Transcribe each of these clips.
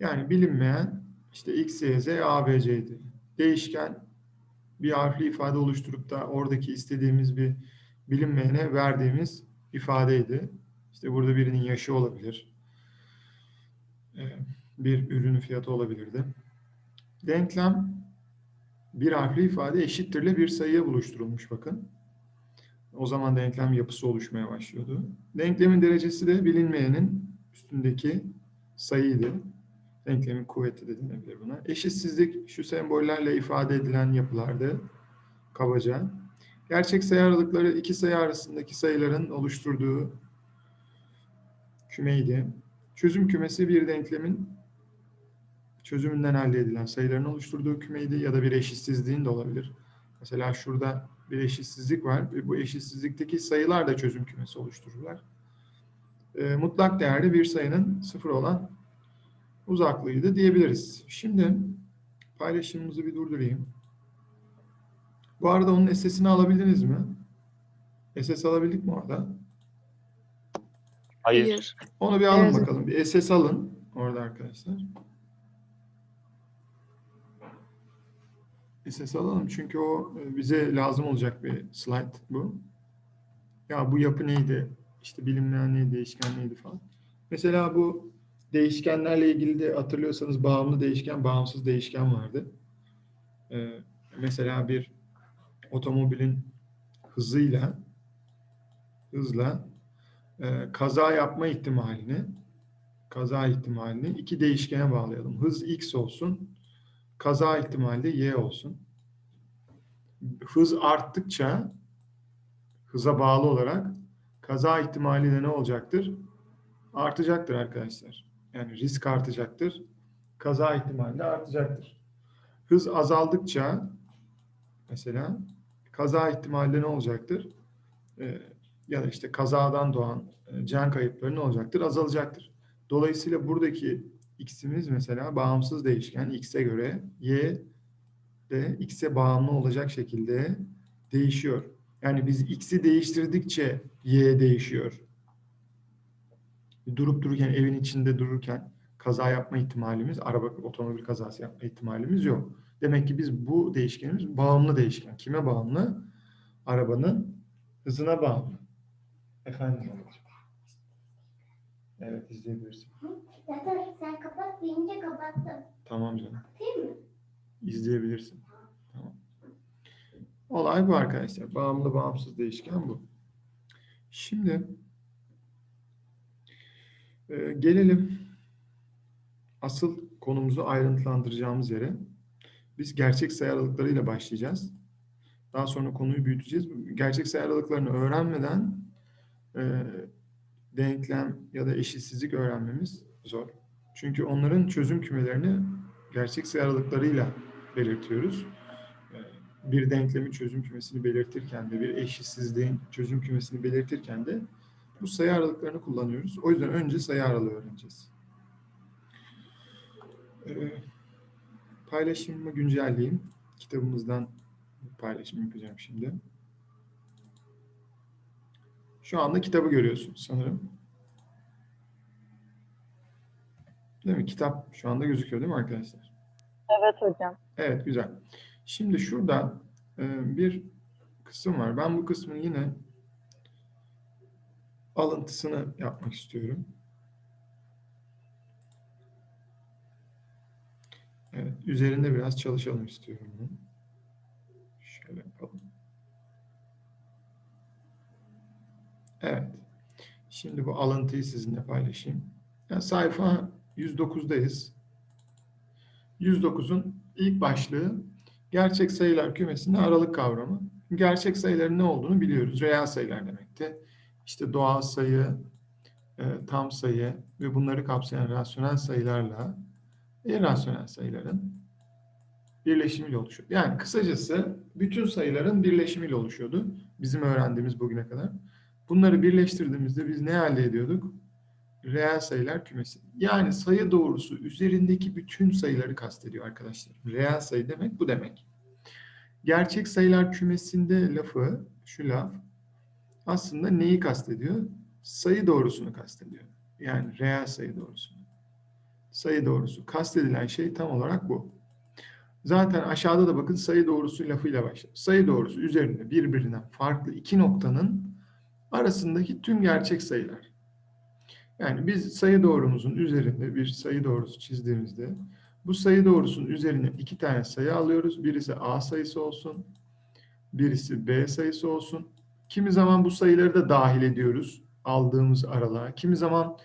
Yani bilinmeyen işte x, y, z, a, b, c'ydi. Değişken bir harfli ifade oluşturup da oradaki istediğimiz bir bilinmeyene verdiğimiz ifadeydi. İşte burada birinin yaşı olabilir. Ee, Bir ürünün fiyatı olabilirdi. Denklem bir harfli ifade eşittirle bir sayıya buluşturulmuş bakın. O zaman denklem yapısı oluşmaya başlıyordu. Denklemin derecesi de bilinmeyenin üstündeki sayıydı. Denklemin kuvveti de denebilir buna. Eşitsizlik şu sembollerle ifade edilen yapılardı. Kabaca. Gerçek sayı aralıkları iki sayı arasındaki sayıların oluşturduğu kümeydi. Çözüm kümesi bir denklemin çözümünden elde edilen sayıların oluşturduğu kümeydi ya da bir eşitsizliğin de olabilir. Mesela şurada bir eşitsizlik var ve bu eşitsizlikteki sayılar da çözüm kümesi oluştururlar. E, mutlak değerli bir sayının sıfır olan uzaklığıydı diyebiliriz. Şimdi paylaşımımızı bir durdurayım. Bu arada onun SS'ini alabildiniz mi? SS alabildik mi orada? Hayır. Onu bir alın Evet. bakalım. Bir SS alın orada arkadaşlar. SS alalım çünkü o e, bize lazım olacak bir slide bu. Ya bu yapı neydi? İşte bilimler neydi, değişken neydi falan. Mesela bu değişkenlerle ilgili de hatırlıyorsanız bağımlı değişken, bağımsız değişken vardı. Ee, mesela bir otomobilin hızıyla hızla e, kaza yapma ihtimalini kaza ihtimalini iki değişkene bağlayalım. Hız x olsun, kaza ihtimali de y olsun. Hız arttıkça hıza bağlı olarak kaza ihtimali de ne olacaktır? Artacaktır arkadaşlar. Yani risk artacaktır. Kaza ihtimali de artacaktır. Hız azaldıkça mesela kaza ihtimali ne olacaktır? Ee, ya da işte kazadan doğan e, can kayıpları ne olacaktır? Azalacaktır. Dolayısıyla buradaki x'imiz mesela bağımsız değişken x'e göre y de x'e bağımlı olacak şekilde değişiyor. Yani biz x'i değiştirdikçe y değişiyor. Durup dururken evin içinde dururken kaza yapma ihtimalimiz, araba otomobil kazası yapma ihtimalimiz yok. Demek ki biz bu değişkenimiz bağımlı değişken. Kime bağımlı? Arabanın hızına bağımlı. Efendim. Evet izleyebilirsin. Zaten sen kapat deyince kapattım. Tamam canım. Değil mi? İzleyebilirsin. Tamam. Olay bu arkadaşlar. Bağımlı bağımsız değişken bu. Şimdi e, gelelim asıl konumuzu ayrıntılandıracağımız yere. Biz gerçek sayı aralıklarıyla başlayacağız. Daha sonra konuyu büyüteceğiz. Gerçek sayı aralıklarını öğrenmeden e, denklem ya da eşitsizlik öğrenmemiz zor. Çünkü onların çözüm kümelerini gerçek sayı aralıklarıyla belirtiyoruz. Ee, Bir denklemin çözüm kümesini belirtirken de bir eşitsizliğin çözüm kümesini belirtirken de bu sayı aralıklarını kullanıyoruz. O yüzden önce sayı aralığı öğreneceğiz. Ee, Paylaşımımı güncelleyeyim. Kitabımızdan paylaşım yapacağım şimdi. Şu anda kitabı görüyorsunuz sanırım. Değil mi? Kitap şu anda gözüküyor değil mi arkadaşlar? Evet hocam. Evet, güzel. Şimdi şurada e, bir kısım var. Ben bu kısmın yine alıntısını yapmak istiyorum. Evet, üzerinde biraz çalışalım istiyorum. Şöyle yapalım. Evet. Şimdi bu alıntıyı sizinle paylaşayım. Yani sayfa 109'dayız. 109'un ilk başlığı gerçek sayılar kümesinde aralık kavramı. Gerçek sayıların ne olduğunu biliyoruz. Reel sayılar demekti. İşte doğal sayı, e, tam sayı ve bunları kapsayan rasyonel sayılarla irrasyonel sayıların birleşimiyle oluşuyor. Yani kısacası bütün sayıların birleşimiyle oluşuyordu. Bizim öğrendiğimiz bugüne kadar. Bunları birleştirdiğimizde biz ne elde ediyorduk? Reel sayılar kümesi. Yani sayı doğrusu üzerindeki bütün sayıları kastediyor arkadaşlar. Reel sayı demek bu demek. Gerçek sayılar kümesinde lafı, şu laf aslında neyi kastediyor? Sayı doğrusunu kastediyor. Yani reel sayı doğrusunu. sayı doğrusu. Kastedilen şey tam olarak bu. Zaten aşağıda da bakın sayı doğrusu lafıyla başlar. Sayı doğrusu üzerinde birbirinden farklı iki noktanın arasındaki tüm gerçek sayılar. Yani biz sayı doğrumuzun üzerinde bir sayı doğrusu çizdiğimizde bu sayı doğrusunun üzerine iki tane sayı alıyoruz. Birisi A sayısı olsun, birisi B sayısı olsun. Kimi zaman bu sayıları da dahil ediyoruz aldığımız aralığa. Kimi zaman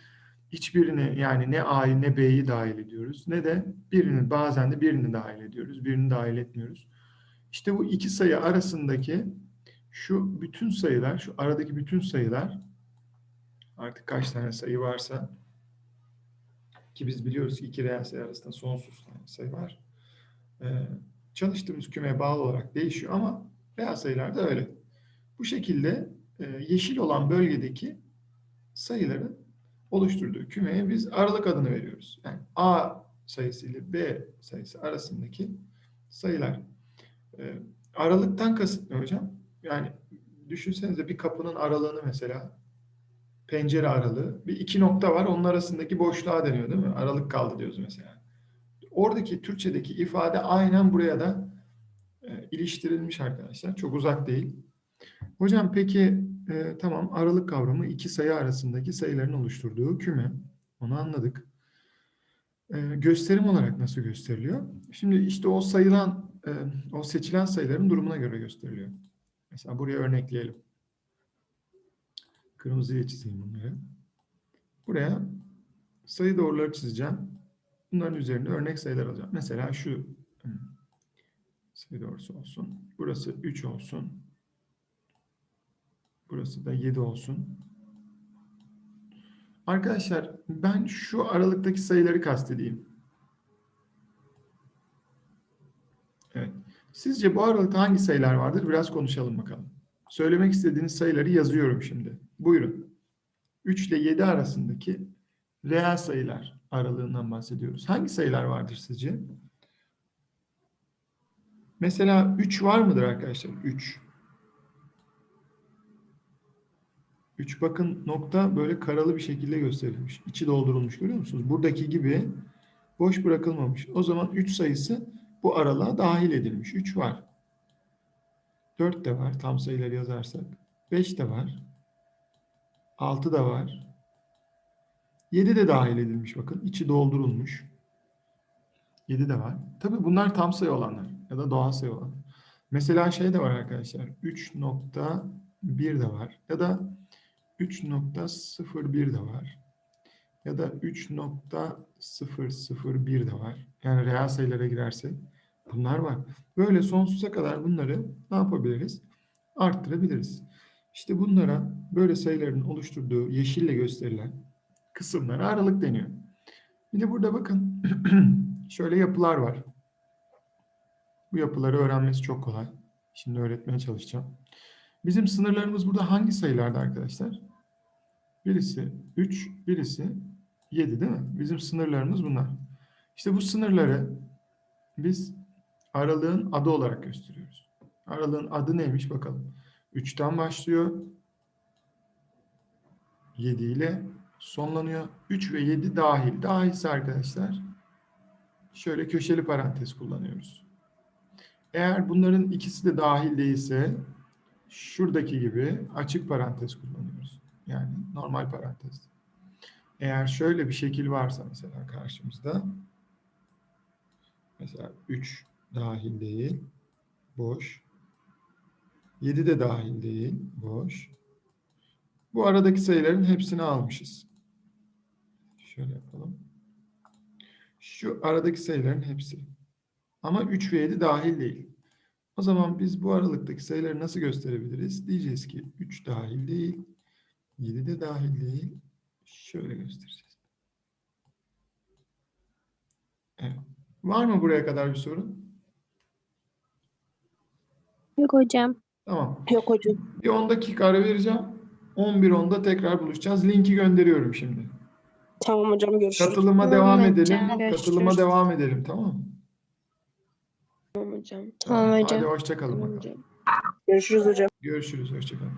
hiçbirini yani ne A'yı ne B'yi dahil ediyoruz ne de birini bazen de birini dahil ediyoruz. Birini dahil etmiyoruz. İşte bu iki sayı arasındaki şu bütün sayılar, şu aradaki bütün sayılar artık kaç tane sayı varsa ki biz biliyoruz ki iki reel sayı arasında sonsuz tane sayı var. Ee, çalıştığımız kümeye bağlı olarak değişiyor ama reel sayılar da öyle. Bu şekilde e, yeşil olan bölgedeki sayıları oluşturduğu kümeye biz aralık adını veriyoruz. Yani A sayısı ile B sayısı arasındaki sayılar. Ee, aralıktan kasıt ne hocam? Yani düşünsenize bir kapının aralığını mesela pencere aralığı bir iki nokta var onun arasındaki boşluğa deniyor değil mi? Aralık kaldı diyoruz mesela. Oradaki Türkçedeki ifade aynen buraya da e, iliştirilmiş arkadaşlar. Çok uzak değil. Hocam peki e, tamam aralık kavramı iki sayı arasındaki sayıların oluşturduğu küme. Onu anladık. E, gösterim olarak nasıl gösteriliyor? Şimdi işte o sayılan, e, o seçilen sayıların durumuna göre gösteriliyor. Mesela buraya örnekleyelim. Kırmızıya çizeyim bunları. Buraya sayı doğruları çizeceğim. Bunların üzerine örnek sayılar alacağım. Mesela şu sayı doğrusu olsun. Burası 3 olsun. Burası da 7 olsun. Arkadaşlar ben şu aralıktaki sayıları kastedeyim. Evet. Sizce bu aralıkta hangi sayılar vardır? Biraz konuşalım bakalım. Söylemek istediğiniz sayıları yazıyorum şimdi. Buyurun. 3 ile 7 arasındaki reel sayılar aralığından bahsediyoruz. Hangi sayılar vardır sizce? Mesela 3 var mıdır arkadaşlar? 3. 3 bakın nokta böyle karalı bir şekilde gösterilmiş. İçi doldurulmuş görüyor musunuz? Buradaki gibi boş bırakılmamış. O zaman 3 sayısı bu aralığa dahil edilmiş. 3 var. 4 de var tam sayıları yazarsak. 5 de var. 6 da var. 7 de dahil edilmiş bakın. İçi doldurulmuş. 7 de var. Tabii bunlar tam sayı olanlar ya da doğal sayı olanlar. Mesela şey de var arkadaşlar. 3.1 de var. Ya da 3.01 de var. Ya da 3.001 de var. Yani reel sayılara girersek bunlar var. Böyle sonsuza kadar bunları ne yapabiliriz? Arttırabiliriz. İşte bunlara böyle sayıların oluşturduğu yeşille gösterilen kısımlara aralık deniyor. Bir de burada bakın şöyle yapılar var. Bu yapıları öğrenmesi çok kolay. Şimdi öğretmeye çalışacağım. Bizim sınırlarımız burada hangi sayılarda arkadaşlar? Birisi 3, birisi 7 değil mi? Bizim sınırlarımız bunlar. İşte bu sınırları biz aralığın adı olarak gösteriyoruz. Aralığın adı neymiş bakalım. 3'ten başlıyor. 7 ile sonlanıyor. 3 ve 7 dahil. Dahilse arkadaşlar şöyle köşeli parantez kullanıyoruz. Eğer bunların ikisi de dahil değilse şuradaki gibi açık parantez kullanıyoruz. Yani normal parantez. Eğer şöyle bir şekil varsa mesela karşımızda mesela 3 dahil değil, boş. 7 de dahil değil, boş. Bu aradaki sayıların hepsini almışız. Şöyle yapalım. Şu aradaki sayıların hepsi. Ama 3 ve 7 dahil değil. O zaman biz bu aralıktaki sayıları nasıl gösterebiliriz? Diyeceğiz ki 3 dahil değil, 7 de dahil değil. Şöyle göstereceğiz. Evet. Var mı buraya kadar bir sorun? Yok hocam. Tamam. Yok hocam. Bir 10 dakika ara vereceğim. 11.10'da tekrar buluşacağız. Linki gönderiyorum şimdi. Tamam hocam görüşürüz. Katılıma Tamam devam hocam, edelim. görüşürüz. Katılıma devam edelim tamam mı? Tamam hocam. Tamam hocam. Hadi hoşça kalın Tamam bakalım. hocam. Görüşürüz hocam. Görüşürüz. Hoşça kalın.